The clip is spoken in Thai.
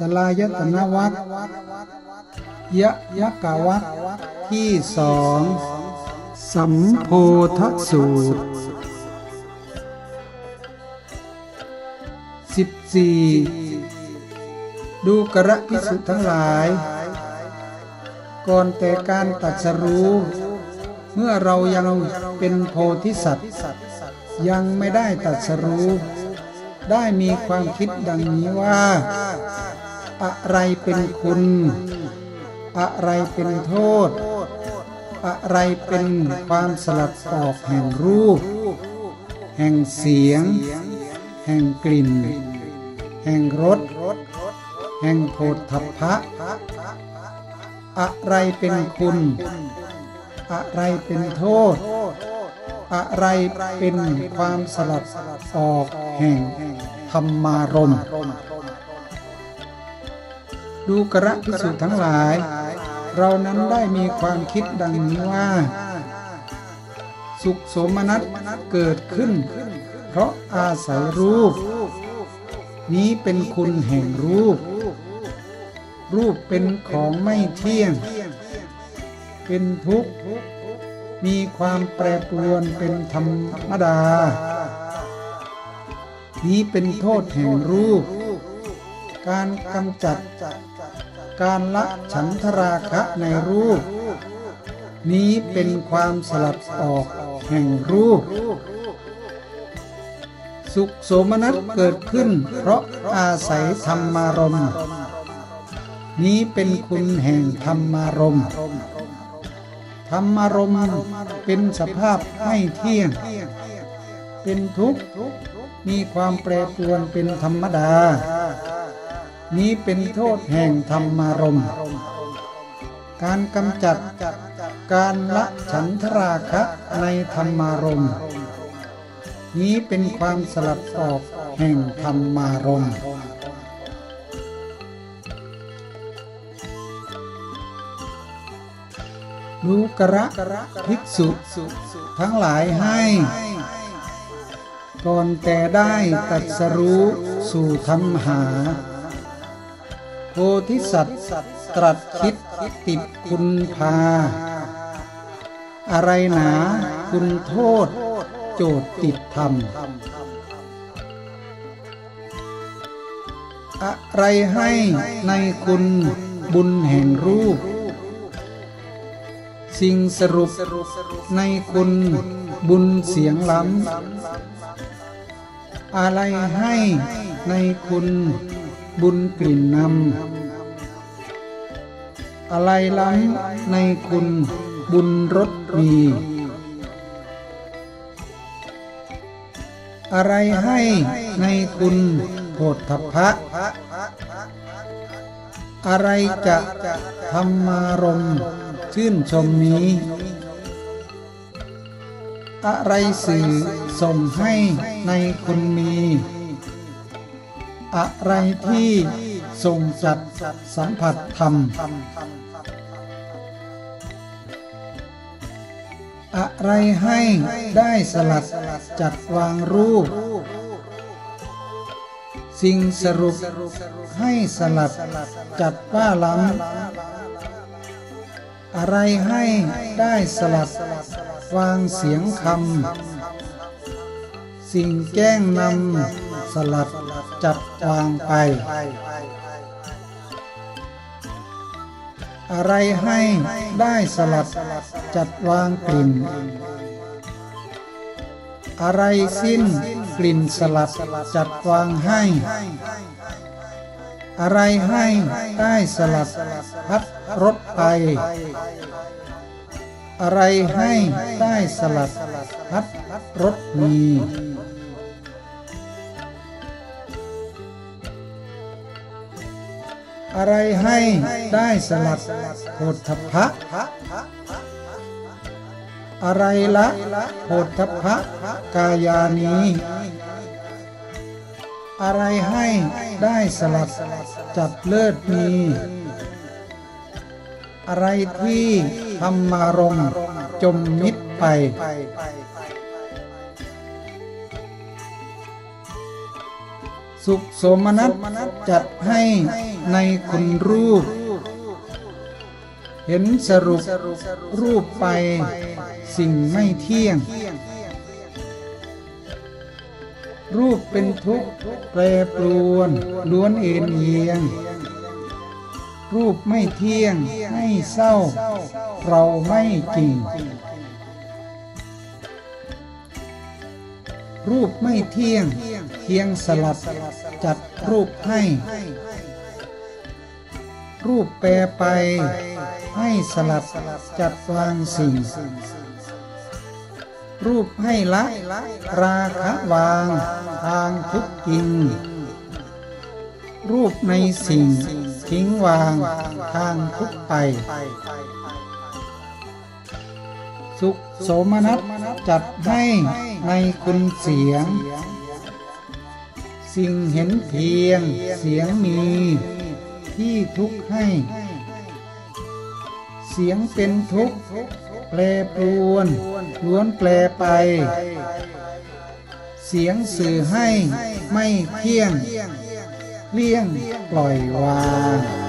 สลายตนวัตยะยะกะวัตที่สองสัมโพธสูตรสิบสี่ดูกระพิสุทั้งหลาย ก่อนแต่การตัดสรู้ เมื่อเรายังเป็นโพธิสัตว์ ยังไม่ได้ตัดสรู้ ได้มีความคิดดังนี้ว่า อะไรเป็นคุณ อะไรเป็นโทษ อะไรเป็นความสลัดออกแห่งรูป แห่งเสียง แห่งกลิ่น แห่งรสแห่งโผฏฐัพพะ อะไรเป็นคุณ อะไรเป็นโทษ อะไรเป็นความสลัดออกแห่งธรรมารมณ์ ดูกระพิสุทั้งหลาย เรานั้นได้มีความคิดดังนี้ว่า สุขสมนัสเกิดขึ้น เพราะอาศัยรูป นี้เป็นคุณแห่งรูป รูปเป็นของไม่เที่ยง เป็นทุกข์มีความแปรปรวนเป็นธรรมดา นี้เป็นโทษแห่งรูป การกำจัด การละฉันทราคะในรูป นี้เป็นความสลัดออกแห่งรูป สุขโสมนัสเกิดขึ้น เพราะอาศัยธรรมารมณ์นี้เป็นคุณแห่งธรรมารมณ์ธรรมารมณ์เป็นสภาพไม่เที่ยง เป็นทุกข์ มีความแปรปรวนเป็นธรรมดา นี้เป็นโทษแห่งธรรมารมณ์การกำจัดการละฉันทราคะในธรรมารมณ์นี้เป็นความสลัดออกแห่งธรรมารมณ์ดูกระภิกษุทั้งหลายให้ ก่อนแต่ได้ตัดสรู้สู่ธรรมหา ธิสัตว์ตรัสคิดติดคุณพา อะไรหนาคุณโทษ โจทติดธรรม อะไรให้ในคุณบุญแห่งรูป สิ่งสรุปในคุณบุญเสียงล้ำอะไรให้ในคุณ บุญกลิ่นนำอะไรล้ำในคุณบุญรสมี อะไรให้ในคุณโพธพะ อะไรจะธรรมารมชื่นชมนี้ อะไรสื่อส่งให้ในคุณมี อะไรที่ส่งจัดสัมผัสธรรม อะไรให้ได้สลัดจัดวางรูป สิ่งสรุปให้สลัดจัดว่าล้ำอะไรให้ได้สลัดวางเสียงคำ สิ่งแก้งนำ สลัดจัดวางไป อะไรให้ได้สลัดจัดวางกลิ่น อะไรสิ้นกลิ่นสลัดจัดวางให้ อะไรให้ได้สลัดพัดรถไปอะไรให้ได้สลัดพัดรถมี อะไรให้ได้สลัดโพธพะอะไรละโพธพะกายานีอะไรให้ได้สลัดจัดเลิศมี อะไรที่ธรรมารมจมมิดไป สุขโสมนัสจัดให้ในคุณรูป เห็นสรุปรูปไปสิ่งไม่เที่ยง รูปเป็นทุกข์แปรปรวนล้วนเอ็นเอียง รูปไม่เที่ยงให้เศร้า เราไม่จริงรูปไม่เที่ยง เพียงสลัดจัดรูปให้ รูปแปรไป ให้สลัดจัดวางสิ่ง รูปให้ละ ราคะวาง ทางทุกจริง รูปในสิ่ง ทิ้งวาง ทางทุกไป สุขโสมนัสจัดให้ในคุณเสียง สิ่งเห็นเพียงเสียงมี ที่ทุกข์ให้ เสียงเป็นทุกข์แปรปรวนล้วนแปลไป เสียงสื่อให้ไม่เที่ยง เลี่ยงปล่อยวาง